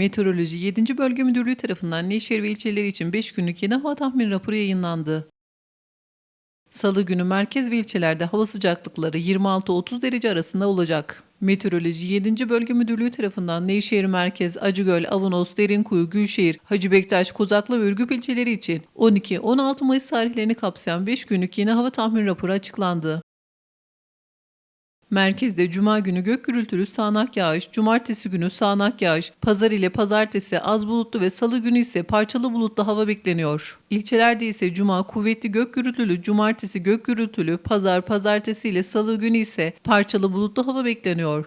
Meteoroloji 7. Bölge Müdürlüğü tarafından Nevşehir ve ilçeleri için 5 günlük yeni hava tahmini raporu yayınlandı. Salı günü merkez ve ilçelerde hava sıcaklıkları 26-30 derece arasında olacak. Meteoroloji 7. Bölge Müdürlüğü tarafından Nevşehir Merkez, Acıgöl, Avanos, Derinkuyu, Gülşehir, Hacı Bektaş, Kozaklı ve Ürgüp ilçeleri için 12-16 Mayıs tarihlerini kapsayan 5 günlük yeni hava tahmini raporu açıklandı. Merkezde cuma günü gök gürültülü sağanak yağış, cumartesi günü sağanak yağış, pazar ile pazartesi az bulutlu ve salı günü ise parçalı bulutlu hava bekleniyor. İlçelerde ise cuma kuvvetli gök gürültülü, cumartesi gök gürültülü, pazar pazartesi ile salı günü ise parçalı bulutlu hava bekleniyor.